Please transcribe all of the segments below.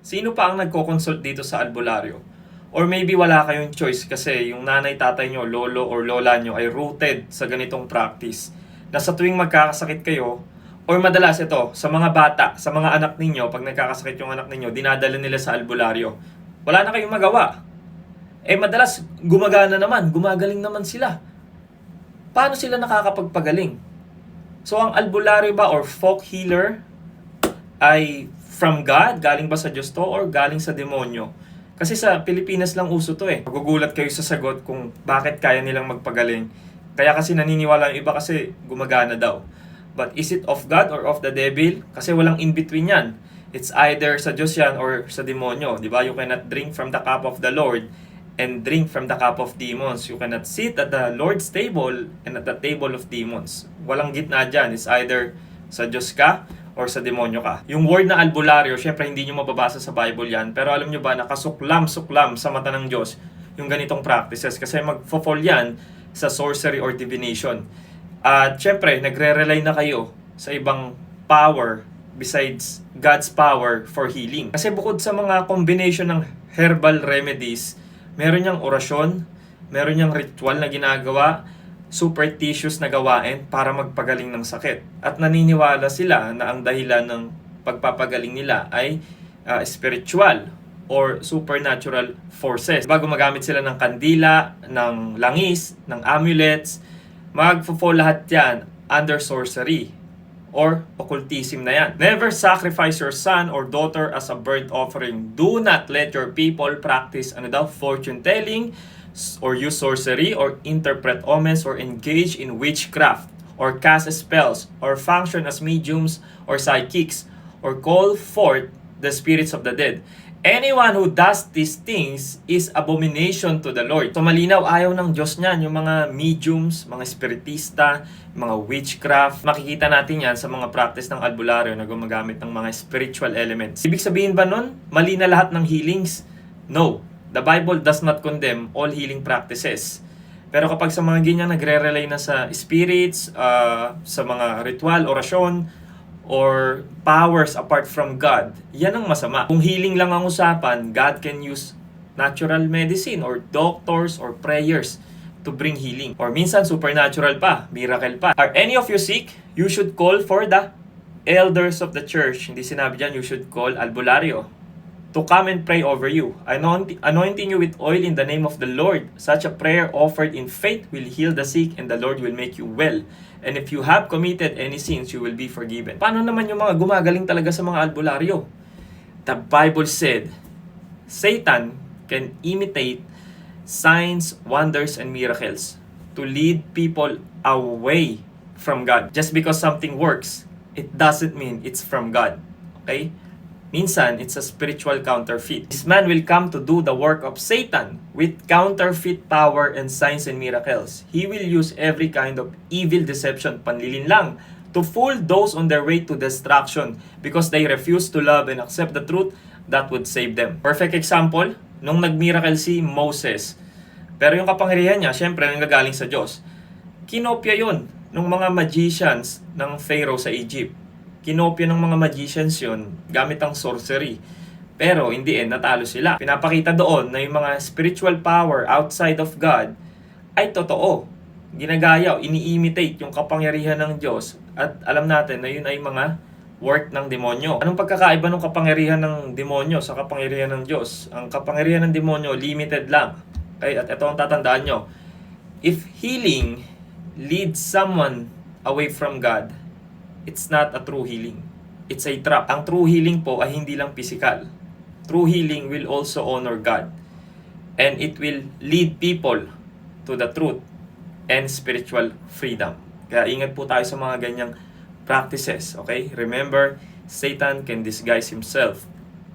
Sino pa ang nagko-consult dito sa albularyo? Or maybe wala kayong choice kasi yung nanay, tatay nyo, lolo or lola nyo ay rooted sa ganitong practice. Na sa tuwing magkakasakit kayo, or madalas ito, sa mga bata, sa mga anak ninyo, pag nagkakasakit yung anak ninyo, dinadala nila sa albularyo. Wala na kayong magawa. Eh madalas, gumagana naman, gumagaling naman sila. Paano sila nakakapagpagaling? So ang albularyo ba or folk healer ay from God? Galing ba sa Diyos to or galing sa demonyo? Kasi sa Pilipinas lang uso to eh. Magugulat kayo sa sagot kung bakit kaya nilang magpagaling. Kaya kasi naniniwala yung iba kasi gumagana daw. But is it of God or of the devil? Kasi walang in-between yan. It's either sa Diyos yan or sa demonyo. Di ba? You cannot drink from the cup of the Lord and drink from the cup of demons. You cannot sit at the Lord's table and at the table of demons. Walang gitna dyan. It's either sa Diyos ka or sa demonyo ka. Yung word na albularyo, syempre hindi nyo mababasa sa Bible yan. Pero alam nyo ba, nakasuklam-suklam sa mata ng Diyos yung ganitong practices. Kasi magfo-fall yan sa sorcery or divination. At syempre, nagre-rely na kayo sa ibang power besides God's power for healing. Kasi bukod sa mga combination ng herbal remedies, meron niyang orasyon, meron niyang ritual na ginagawa, superstitious na gawain para magpagaling ng sakit. At naniniwala sila na ang dahilan ng pagpapagaling nila ay ah, spiritual or supernatural forces. Bago magamit sila ng kandila, ng langis, ng amulets, magfo-fall lahat yan under sorcery or occultism na yan. Never sacrifice your son or daughter as a burnt offering. Do not let your people practice ano daw, fortune telling or use sorcery or interpret omens or engage in witchcraft or cast spells or function as mediums or psychics or call forth the spirits of the dead. Anyone who does these things is abomination to the Lord. So malinaw, ayaw ng Diyos niyan, yung mga mediums, mga spiritista, mga witchcraft. Makikita natin yan sa mga practice ng albularyo na gumagamit ng mga spiritual elements. Ibig sabihin ba nun, mali na lahat ng healings? No. The Bible does not condemn all healing practices. Pero kapag sa mga ganyan nagre-rely na sa spirits, ah, sa mga ritual, orasyon, or powers apart from God, yan ang masama. Kung healing lang ang usapan, God can use natural medicine or doctors or prayers to bring healing. Or minsan supernatural pa, miracle pa. Are any of you sick? You should call for the elders of the church. Hindi sinabi dyan, you should call albularyo to come and pray over you, anointing, you with oil in the name of the Lord. Such a prayer offered in faith will heal the sick and the Lord will make you well. And if you have committed any sins, you will be forgiven. Paano naman yung mga gumagaling talaga sa mga albularyo? The Bible said, Satan can imitate signs, wonders, and miracles to lead people away from God. Just because something works, it doesn't mean it's from God. Okay? Minsan, it's a spiritual counterfeit. This man will come to do the work of Satan with counterfeit power and signs and miracles. He will use every kind of evil deception, panlilin lang, to fool those on their way to destruction because they refuse to love and accept the truth that would save them. Perfect example, nung nag-miracle si Moses. Pero yung kapangyarihan niya, syempre, nanggagaling sa Diyos. Kinopya yon ng mga magicians ng Pharaoh sa Egypt kinopya ng mga magicians yun gamit ang sorcery. Pero in the end, natalo sila. Pinapakita doon na yung mga spiritual power outside of God ay totoo. Ginagaya, ini-imitate yung kapangyarihan ng Diyos at alam natin na yun ay mga work ng demonyo. Anong pagkakaiba ng kapangyarihan ng demonyo sa kapangyarihan ng Diyos? Ang kapangyarihan ng demonyo, limited lang. Okay? At ito ang tatandaan nyo. If healing leads someone away from God, it's not a true healing. It's a trap. Ang true healing po ay hindi lang physical. True healing will also honor God. And it will lead people to the truth and spiritual freedom. Kaya ingat po tayo sa mga ganyang practices. Okay? Remember, Satan can disguise himself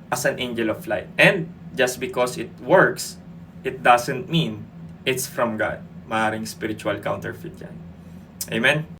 as an angel of light. And just because it works, it doesn't mean it's from God. Maaring spiritual counterfeit yan. Amen?